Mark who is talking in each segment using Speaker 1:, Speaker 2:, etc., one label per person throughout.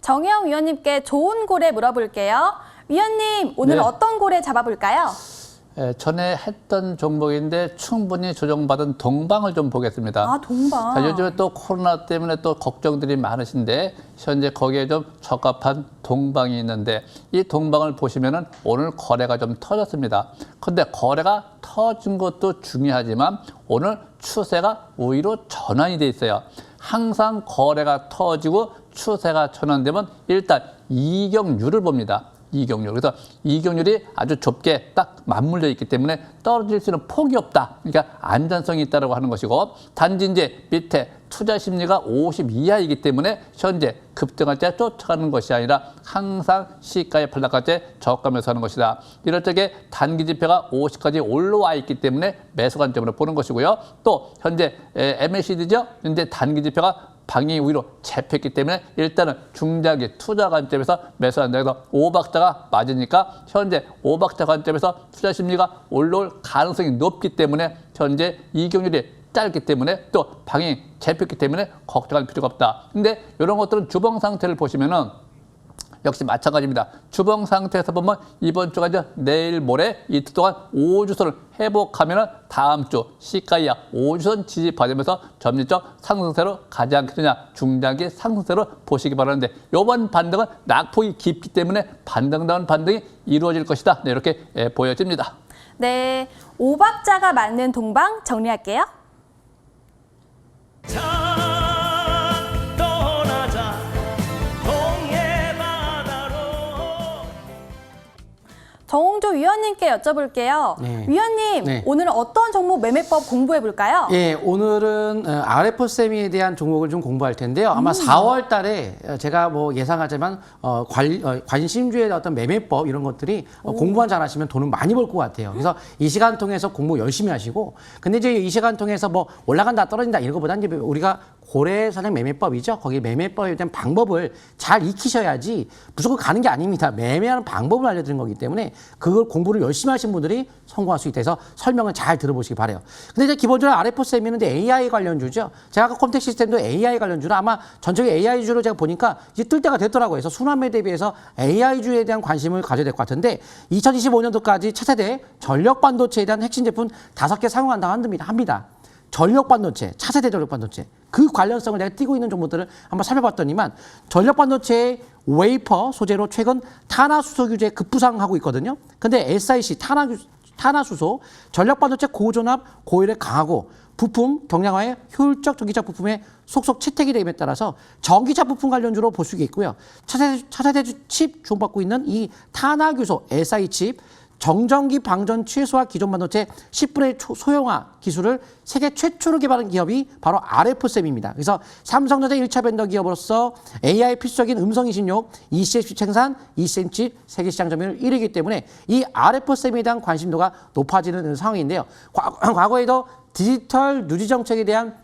Speaker 1: 정혜영 위원님께 좋은 고래 물어볼게요. 위원님, 오늘
Speaker 2: 네.
Speaker 1: 어떤 고래 잡아볼까요?
Speaker 2: 에, 전에 했던 종목인데 충분히 조정받은 동방을 좀 보겠습니다.
Speaker 1: 아, 동방.
Speaker 2: 자, 요즘에 또 코로나 때문에 또 걱정들이 많으신데 현재 거기에 좀 적합한 동방이 있는데 이 동방을 보시면은 오늘 거래가 좀 터졌습니다. 근데 거래가 터진 것도 중요하지만 오늘 추세가 오히려 전환이 돼 있어요. 항상 거래가 터지고 추세가 전환되면 일단 이경률을 봅니다. 이경률. 그래서 이경률이 아주 좁게 딱 맞물려 있기 때문에 떨어질 수 있는 폭이 없다. 그러니까 안전성이 있다고 하는 것이고 단지 이제 밑에 투자 심리가 50 이하이기 때문에 현재 급등할 때 쫓아가는 것이 아니라 항상 시가에 팔락할 때 저가면서 하는 것이다. 이럴 적에 단기 지표가 50까지 올라와 있기 때문에 매수 관점으로 보는 것이고요. 또 현재 MACD죠. 현재 단기 지표가 방이 오히려 잡혔기 때문에 일단은 중장기 투자 관점에서 매수한다 해서 오박자가 맞으니까 현재 오박자 관점에서 투자 심리가 올라올 가능성이 높기 때문에 현재 이경률이 짧기 때문에 또 방이 잡혔기 때문에 걱정할 필요가 없다. 근데 이런 것들은 주봉 상태를 보시면은 역시 마찬가지입니다. 주봉 상태에서 보면 이번 주가 이제 내일 모레 이틀 동안 5주선을 회복하면 다음 주 시가이야 5주선 지지받으면서 점진적 상승세로 가지 않겠느냐 중장기 상승세로 보시기 바라는데 이번 반등은 낙폭이 깊기 때문에 반등다운 반등이 이루어질 것이다. 네, 이렇게 예, 보여집니다.
Speaker 1: 네, 오박자가 맞는 동방 정리할게요. 정홍조 위원님께 여쭤볼게요.
Speaker 3: 네.
Speaker 1: 위원님,
Speaker 3: 네.
Speaker 1: 오늘은 어떤 종목 매매법 공부해 볼까요?
Speaker 3: 예, 오늘은 어, RF세미에 대한 종목을 좀 공부할 텐데요. 아마 4월 달에 어, 제가 뭐 예상하지만 어, 관, 어, 관심주의 어떤 매매법 이런 것들이 어, 공부만 잘하시면 돈을 많이 벌 것 같아요. 그래서 이 시간 통해서 공부 열심히 하시고 근데 이제 이 시간 통해서 뭐 올라간다 떨어진다 이런 것보다는 이제 우리가 고래사냥 매매법이죠. 거기 매매법에 대한 방법을 잘 익히셔야지 무조건 가는 게 아닙니다. 매매하는 방법을 알려드리는 거기 때문에 그걸 공부를 열심히 하신 분들이 성공할 수 있다 해서 설명을 잘 들어보시기 바래요. 근데 이제 기본적으로 RF7은 AI 관련주죠. 제가 아까 컴텍 시스템도 AI 관련주라 아마 전적인 AI주로 제가 보니까 이제 뜰 때가 됐더라고요. 그래서 순환매 대비해서 AI주에 대한 관심을 가져야 될 것 같은데 2025년도까지 차세대 전력 반도체에 대한 핵심 제품 다섯 개 상용한다고 합니다. 전력 반도체, 차세대 전력 반도체 그 관련성을 내가 띄고 있는 종목들을 한번 살펴봤더니만 전력 반도체의 웨이퍼 소재로 최근 탄화수소 규제 급부상하고 있거든요. 근데 SIC 탄화 규- 탄화수소 전력 반도체 고전압 고열에 강하고 부품 경량화에 효율적 전기차 부품에 속속 채택이 됨에 따라서 전기차 부품 관련주로 볼 수 있고요. 차세대, 차세대 칩 주목받고 있는 이 탄화규소 SI 칩 정전기 방전 최소화 기존 반도체 10분의 초- 소형화 기술을 세계 최초로 개발한 기업이 바로 RF셈입니다. 그래서 삼성전자 1차 벤더 기업으로서 AI 필수적인 음성인식용 ECS 생산, ECM 칩 세계 시장 점유율 1위이기 때문에 이 RF셈에 대한 관심도가 높아지는 상황인데요. 과- 과거에도 디지털 누지 정책에 대한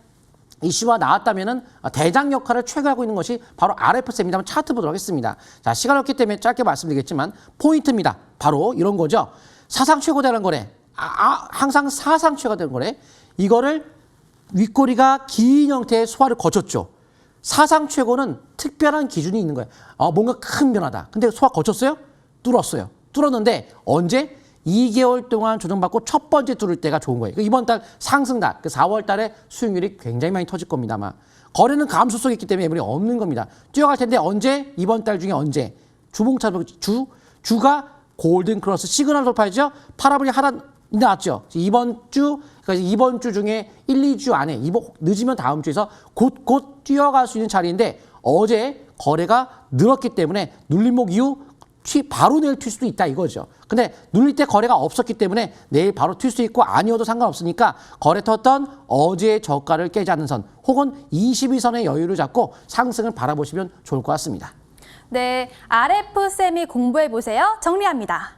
Speaker 3: 이슈가 나왔다면은 대장 역할을 최고하고 있는 것이 바로 RF쌤입니다. 한번 차트 보도록 하겠습니다. 자, 시간 없기 때문에 짧게 말씀드리겠지만 포인트입니다. 바로 이런 거죠. 사상 최고되는 거래. 아, 아, 항상 사상 최고되는 거래. 이거를 윗꼬리가 긴 형태의 소화를 거쳤죠. 사상 최고는 특별한 기준이 있는 거예요. 어, 뭔가 큰 변화다. 근데 소화 거쳤어요? 뚫었어요. 뚫었는데 언제? 2개월 동안 조정받고 첫 번째 뚫을 때가 좋은 거예요. 그 이번 달 상승달, 그 4월 달에 수익률이 굉장히 많이 터질 겁니다. 아마. 거래는 감소 속에 있기 때문에 매물이 없는 겁니다. 뛰어갈 텐데 언제? 이번 달 중에 언제? 주봉차 주 주가 골든 크로스 시그널 돌파했죠. 파라볼이 하나 나왔죠. 이번 주 그러니까 이번 주 중에 1, 2주 안에 이번 늦으면 다음 주에서 곧곧 뛰어갈 수 있는 자리인데 어제 거래가 늘었기 때문에 눌림목 이후 튀 바로 내일 튈 수도 있다 이거죠. 근데 눌릴 때 거래가 없었기 때문에 내일 바로 튈 수 있고 아니어도 상관없으니까 거래 텄던 어제의 저가를 깨지 않는 선 혹은 22선의 여유를 잡고 상승을 바라보시면 좋을 것 같습니다.
Speaker 1: 네, RF쌤이 공부해 보세요. 정리합니다.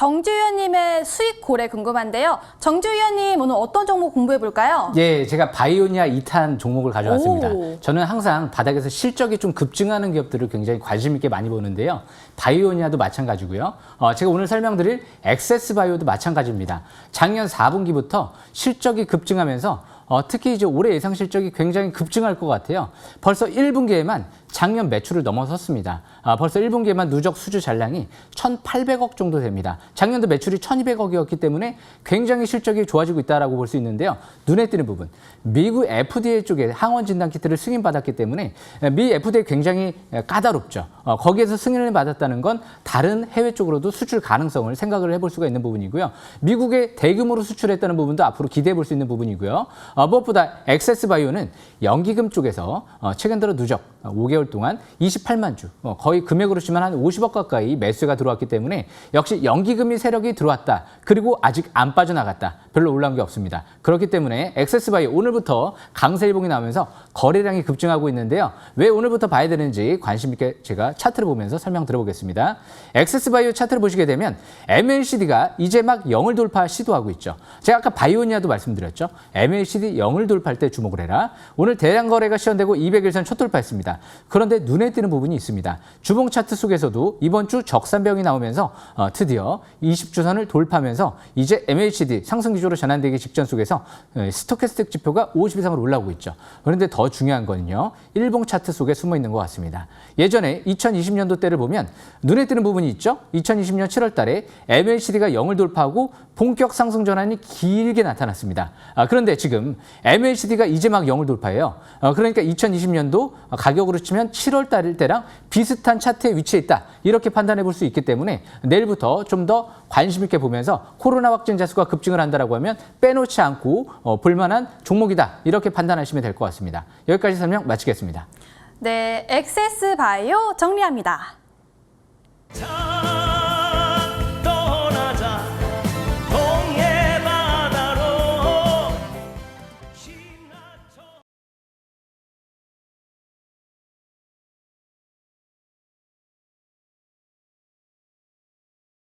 Speaker 1: 정주 위원님의 수익 고래 궁금한데요. 정주 위원님 오늘 어떤 종목 공부해 볼까요?
Speaker 4: 예, 제가 바이오니아 2탄 종목을 가져왔습니다.
Speaker 1: 오.
Speaker 4: 저는 항상 바닥에서 실적이 좀 급증하는 기업들을 굉장히 관심 있게 많이 보는데요. 바이오니아도 마찬가지고요. 어, 제가 오늘 설명드릴 엑세스 바이오도 마찬가지입니다. 작년 4분기부터 실적이 급증하면서 어, 특히 이제 올해 예상 실적이 굉장히 급증할 것 같아요. 벌써 1분기에만 작년 매출을 넘어섰습니다. 아, 벌써 1분기에만 누적 수주 잔량이 1,800억 정도 됩니다. 작년도 매출이 1,200억이었기 때문에 굉장히 실적이 좋아지고 있다라고 볼 수 있는데요. 눈에 띄는 부분, 미국 FDA 쪽에 항원 진단 키트를 승인받았기 때문에 미 FDA 굉장히 까다롭죠. 어, 거기에서 승인을 받았다는 건 다른 해외 쪽으로도 수출 가능성을 생각을 해볼 수가 있는 부분이고요. 미국에 대규모로 수출했다는 부분도 앞으로 기대해 볼 수 있는 부분이고요. 어, 무엇보다 엑세스 바이오는 연기금 쪽에서 어, 최근 들어 누적 5개월 동안 28만 주, 어, 거의 금액으로 치면 한 50억 가까이 매수가 들어왔기 때문에 역시 연기금이 세력이 들어왔다. 그리고 아직 안 빠져나갔다. 별로 올라온 게 없습니다. 그렇기 때문에 엑세스바이오 오늘부터 강세 일봉이 나오면서 거래량이 급증하고 있는데요. 왜 오늘부터 봐야 되는지 관심 있게 제가 차트를 보면서 설명 드려보겠습니다. 엑세스바이오 차트를 보시게 되면 MACD가 이제 막 0을 돌파 시도하고 있죠. 제가 아까 바이오니아도 말씀드렸죠. MACD 0을 돌파할 때 주목을 해라. 오늘 대량 거래가 시현되고 200일선 첫 돌파했습니다. 그런데 눈에 띄는 부분이 있습니다. 주봉 차트 속에서도 이번 주 적산병이 나오면서 어, 드디어 20주선을 돌파하면서 이제 MACD 상승 기조로 전환되기 직전 속에서 어, 스토캐스틱 지표가 50 이상으로 올라오고 있죠. 그런데 더 중요한 거는요. 일봉 차트 속에 숨어 있는 것 같습니다. 예전에 2020년도 때를 보면 눈에 띄는 부분이 있죠. 2020년 7월 달에 MACD가 0을 돌파하고 본격 상승 전환이 길게 나타났습니다. 아, 그런데 지금 MACD가 이제 막 0을 돌파해요. 어, 그러니까 2020년도 가격으로 치면 7월 달일 때랑 비슷한 차트에 위치해 있다. 이렇게 판단해 볼 수 있기 때문에 내일부터 좀 더 관심 있게 보면서 코로나 확진자 수가 급증을 한다라고 하면 빼놓지 않고 어, 볼만한 종목이다. 이렇게 판단하시면 될 것 같습니다. 여기까지 설명 마치겠습니다.
Speaker 1: 네, 엑세스 바이오 정리합니다.
Speaker 5: 자